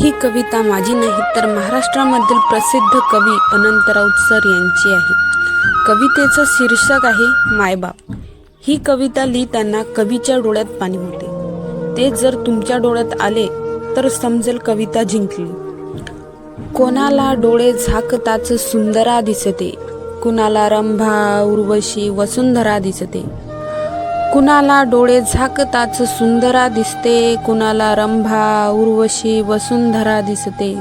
ही कविता माझी नाही तर महाराष्ट्रामधील प्रसिद्ध कवी अनंतराव सर यांची आहे. कवितेचं शीर्षक आहे मायबाप. ही कविता लिहिताना कवीच्या डोळ्यात पाणी होते. ते जर तुमच्या डोळ्यात आले तर समजेल कविता जिंकली. कोणाला डोळे झाकताच सुंदरा दिसते. कुणाला रंभा उर्वशी वसुंधरा दिसते. कुणाला डोळे झाकताच सुंदरा दिसते कुणाला रंभा उर्वशी वसुंधरा दिसते.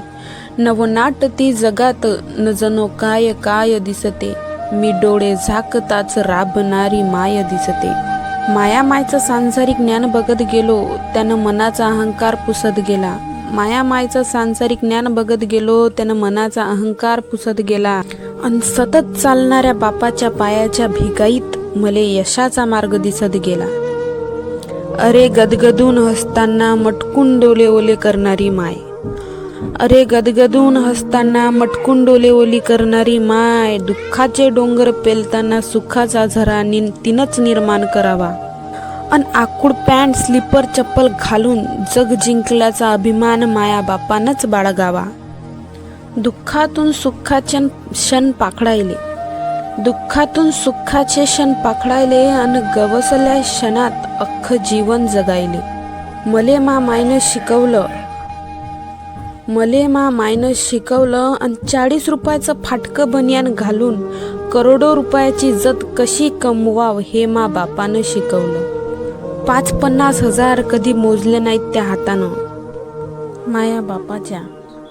नवनाट ती जगात न काय काय दिसते. मी डोळे झाकताच राबणारी माय दिसते. माया मायचं सांसारिक ज्ञान बघत गेलो त्यानं मनाचा अहंकार पुसत गेला. माया मायचं सांसारिक ज्ञान बघत गेलो त्यानं मनाचा अहंकार पुसत गेला. आणि सतत चालणाऱ्या बापाच्या पायाच्या भिगाईत मले यशाचा मार्ग दिसत गेला. अरे गदगदून हसताना मटकून डोले ओले करणारी माय. अरे गदगदून हसताना मटकून डोले ओली करणारी माय. दुःखाचे डोंगर पेलताना सुखाचा झरा नि तिनंच निर्माण करावा. अन आकुड पॅन्ट स्लीपर चप्पल घालून जग जिंकल्याचा अभिमान माया बापानच बाळगावा. दुःखातून सुखाचे क्षण पाखडायले. दुःखातून सुखाचे क्षण पाखडायले आणि गवसल्या क्षणात अख्खं जीवन जगायले. मले मा मायनं शिकवलं. मले मा मायनं शिकवलं आणि चाळीस रुपयाचं फाटकं बनियान घालून करोडो रुपयाची जत कशी कमवाव हे मा बापानं शिकवलं. पाच पन्नास हजार कधी मोजले नाहीत त्या हातानं. माया बापाच्या.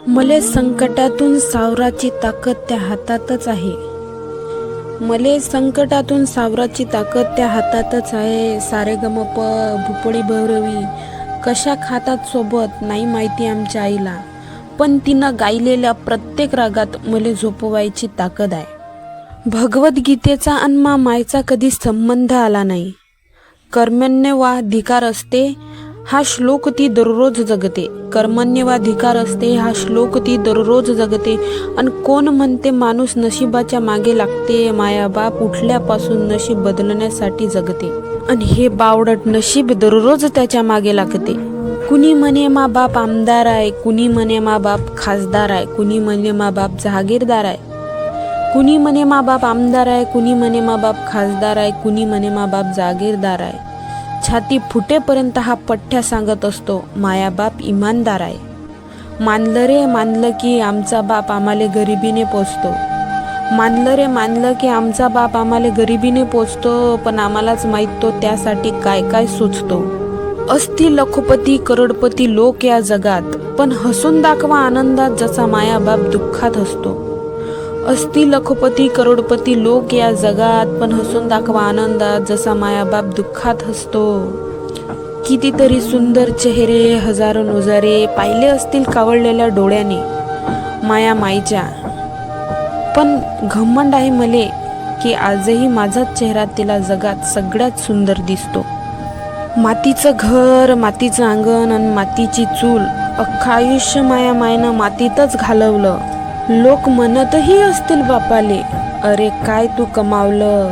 मले संकटातून सावराची ताकद त्या हातातच आहे. मले संकटातून सावराची ताकद त्या हातातच आहे. सारे गमप भुपळी भैरवी. कशा खातात सोबत नाही माहिती आमच्या आईला. पण तिनं गायलेल्या प्रत्येक रागात मले झोपवायची ताकद आहे. भगवद्गीतेचा आणि मा मायचा कधी संबंध आला नाही. कर्मण्य वा धिकार असते हा श्लोक ती दररोज जगते. कर्मण्यवाधिकार असते हा श्लोक ती दररोज जगते. आणि कोण म्हणते माणूस नशिबाच्या मागे लागते मायाबाप उठल्यापासून नशीब बदलण्यासाठी जगते. आणि हे बावडट नशीब दररोज त्याच्यामागे लागते. कुणी म्हणे मा बाप आमदार आहे कुणी म्हणे मा बाप खासदार आहे कुणी म्हणे मा बाप जहागीरदार आहे. कुणी म्हणे मा बाप आमदार आहे कुणी म्हणे मा बाप खासदार आहे कुणी म्हणे मा बाप जागीरदार आहे. छाती फुटेपर्यंत हा पठ्ठ्या सांगत असतो माया बाप इमानदार आहे. मानलं रे मानलं की आमचा बाप आम्हाला गरिबीने पोचतो मानलं रे मानलं की आमचा बाप आम्हाला गरिबीने पोचतो पण आम्हालाच माहीत तो त्यासाठी काय काय सुचतो. असती लखोपती करोडपती लोक या जगात पण हसून दाखवा आनंदात जसा माया बाप दुःखात हसतो असती लखोपती करोडपती लोक या जगात पण हसून दाखवा आनंदात जसा मायाबाप दुःखात हसतो. कितीतरी सुंदर चेहरे हजारो नोजारे पाहिले असतील कावळलेल्या डोळ्याने माया माईच्या. पण घमंड आहे मले की आजही माझाच चेहरा तिला जगात सगळ्यात सुंदर दिसतो. मातीचं घर मातीचं अंगण आणि मातीची चूल अख्खं आयुष्य माया मायनं मातीतच घालवलं. लोक म्हणतही असतील बापाले अरे काय तू कमावलं?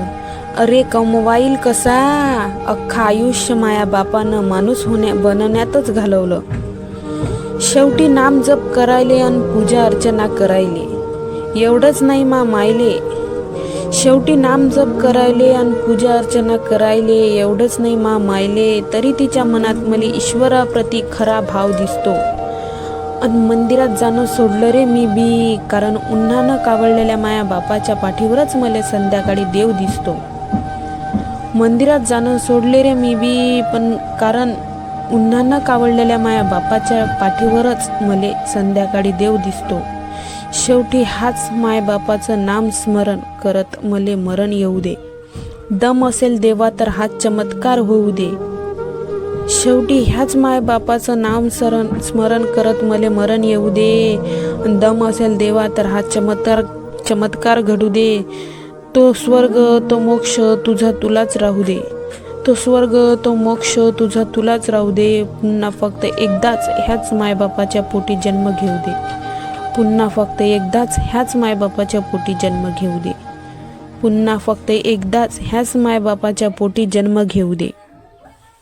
अरे कमवाईल कसा? अख्खा आयुष्य माया बापानं माणूस होण्या बनवण्यातच घालवलं. शेवटी नाम जप करायले आणि पूजा अर्चना करायले. एवढंच नाही मा मायले. शेवटी नाम जप करायले आणि पूजा अर्चना करायले एवढंच नाही मा मायले. तरी तिच्या मनात मला ईश्वराप्रती खरा भाव दिसतो. आणि मंदिरात जाणं सोडलं रे मी बी. कारण उन्हानं कावळलेल्या माया बापाच्या पाठीवरच मला संध्याकाळी देव दिसतो. मंदिरात जाणं सोडले रे मी बी पण कारण उन्हानं कावळलेल्या माया बापाच्या पाठीवरच मले संध्याकाळी देव दिसतो. शेवटी हाच मायबापाचं नाम स्मरण करत मले मरण येऊ दे. दम असेल देवा तर हा चमत्कार होऊ दे. शेवटी ह्याच मायबापाचं नाम सरण स्मरण करत मले मरण येऊ दे. दम असेल देवा तर हा चमत्कार चमत्कार घडू दे. तो स्वर्ग तो मोक्ष तुझा तुलाच राहू दे. तो स्वर्ग तो मोक्ष तुझा तुलाच राहू दे. पुन्हा फक्त एकदाच ह्याच मायबापाच्या पोटी जन्म घेऊ दे. पुन्हा फक्त एकदाच ह्याच मायबापाच्या पोटी जन्म घेऊ दे. पुन्हा फक्त एकदाच ह्याच मायबापाच्या पोटी जन्म घेऊ दे.